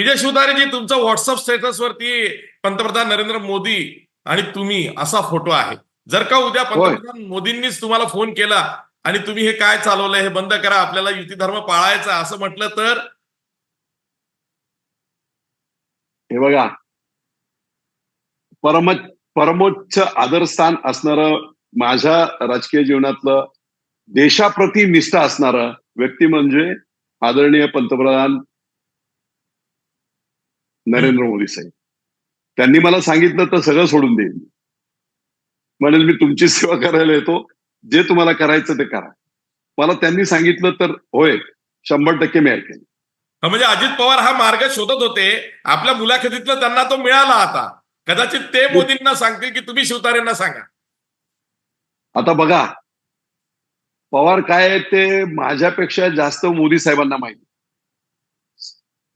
विजय शिवतारेजी तुमचा WhatsApp status वरती पंतप्रधान नरेंद्र मोदी आणि तुम्ही असा फोटो आहे. जर का उद्या पंतप्रधान मोदींनीच तुम्हाला फोन केला आणि तुम्ही हे काय चालवलंय हे बंद करा आपल्याला युती धर्म पाळायचा असं म्हटलं तर? हे बघा. परम परमोच्च आदरस्थान असणारं माझ्या राजकीय जीवनातलं देशाप्रती निष्ठा असणारं व्यक्ती म्हणजे आदरणीय पंतप्रधान नरेंद्र मोदी साहेब. त्यांनी मला सांगितलं तर सगळं सोडून देईन म्हणेल मी तुमची सेवा करायला येतो. जे तुम्हाला करायचं ते करा. मला त्यांनी सांगितलं तर होय शंभर टक्के मी ऐकेन. म्हणजे अजित पवार हा मार्ग शोधत होते. आपल्या मुलाखतीतलं त्यांना तो मिळाला आता. कदाचित ते मोदींना सांगतील की तुम्ही शिवतारेंना सांगा. आता बघा पवार काय आहे ते माझ्यापेक्षा जास्त मोदी साहेबांना माहिती.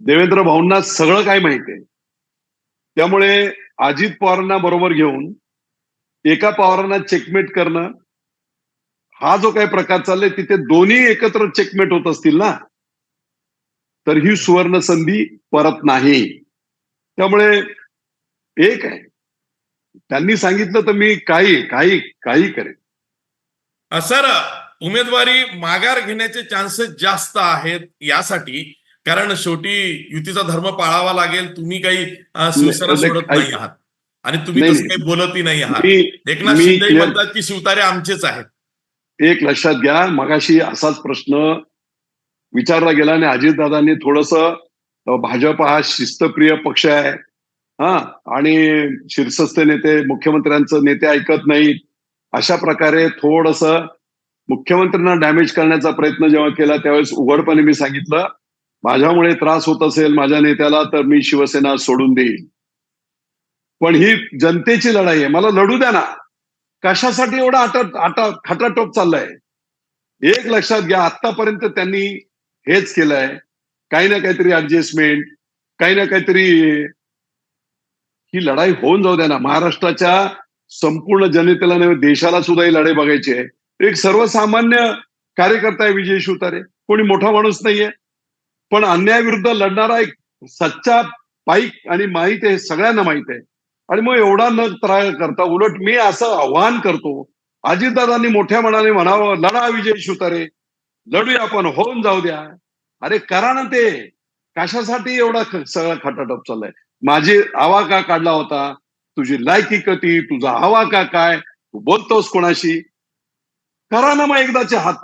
देवेंद्र भाऊंना सगळं काय माहिती आहे त्यामुळे अजित पवारांना बरोबर घेऊन एका पवारांना चेकमेट करणं हा जो काही प्रकार चाललाय तिथे दोन्ही एकत्र चेकमेट होत असतील ना? तर ही सुवर्ण संधी परत नाही. त्यामुळे एक आहे. त्यांनी सांगितलं तर मी काही काही काही करेन. सर उमेदवारी माघार घेण्याचे चान्सेस जास्त आहेत यासाठी कारण शेवटी युतीचा धर्म पाळावा लागेल तुम्ही काही शिवसेना सोडत नाही आहात. आणि तुम्ही तसं काही बोलतही नाही आहात. एकनाथ शिंदे म्हणतात की शिवतारे आमचेच आहेत. एक लक्षात घ्या मगाशी असाच प्रश्न विचारला गेला आणि अजितदादांनी थोडस भाजप हा शिस्तप्रिय पक्ष आहे. हा आणि शीर्षस्थ नेते मुख्यमंत्र्यांचं नेते ऐकत नाहीत अशा प्रकारे थोडस मुख्यमंत्र्यांना डॅमेज करण्याचा प्रयत्न जेव्हा केला त्यावेळेस उघडपणे मी सांगितलं माझ्यामुळे त्रास होत असेल माझ्या नेत्याला तर मी शिवसेना सोडून देईन. पण ही जनतेची लढाई आहे. मला लढू द्या ना. कशासाठी एवढा आटा आटा खटाटोप चाललाय? एक लक्षात घ्या आतापर्यंत त्यांनी हेच केलंय. काही ना काहीतरी ऍडजस्टमेंट काही ना काहीतरी ही लढाई होऊन जाऊ द्या ना. महाराष्ट्राच्या संपूर्ण जनतेला नव्हे देशाला सुद्धा ही लढाई बघायची आहे. एक सर्वसामान्य कार्यकर्ता आहे विजय शिवतारे. कोणी मोठा माणूस नाहीये. पण अन्यायाविरुद्ध लढणारा एक सच्चा पाईक आणि माहीत आहे सगळ्यांना माहीत आहे. आणि मग एवढा न त्रा करता उलट मी असं आव्हान करतो अजितदादांनी मोठ्या मनाने म्हणावं लढा विजय शुतारे लढूया आपण होऊन जाऊ द्या. अरे करा ना ते कशासाठी एवढा सगळा खटाटप चाललाय? माझी आवा का काढला होता? तुझी लायकी कती तुझा हवा का काय? तू बोलतोस कोणाशी? करा ना मग एकदाचे हात.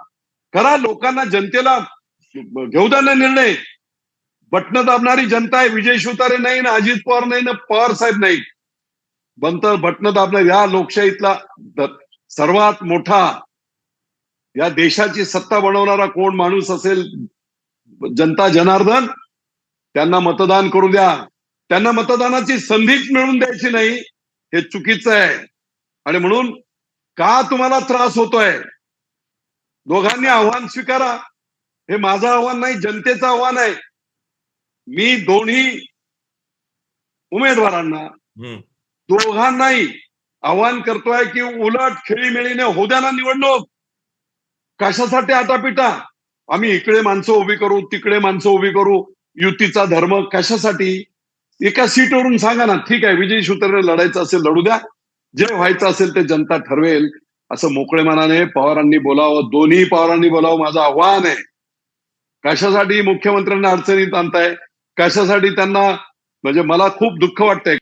करा लोकांना जनतेला घेऊ निर्णय. बटणं दाबणारी जनता आहे विजय शिवतारे नाही ना अजित पवार नाही ना पवार साहेब नाही. बंत बटणं दाबणार या लोकशाहीतला सर्वात मोठा या देशाची सत्ता बनवणारा कोण माणूस असेल जनता जनार्दन त्यांना मतदान करू द्या. त्यांना मतदानाची संधीच मिळून द्यायची नाही हे चुकीचं आहे. आणि म्हणून का तुम्हाला त्रास होतोय? दोघांनी आव्हान स्वीकारा. हे माझं आव्हान नाही जनतेचं आव्हान आहे. मी दोन्ही उमेदवारांना. दोघांनाही आव्हान करतोय की उलट खेळीमेळीने होऊ द्या ना निवडणूक. कशासाठी आटापिटा? आम्ही इकडे माणसं उभी करू तिकडे माणसं उभी करू. युतीचा धर्म कशासाठी? एका सीटवरून सांगा ना ठीक आहे विजय शिवतरे लढायचं असेल लढू द्या. जे व्हायचं असेल ते जनता ठरवेल. असं मोकळे मनाने पवारांनी बोलावं दोन्ही पवारांनी बोलावं माझं आव्हान आहे. कशासाठी मुख्यमंत्र्यांना अडचणीत आणताय? कशासाठी त्यांना म्हणजे मला खूप दुःख वाटतंय.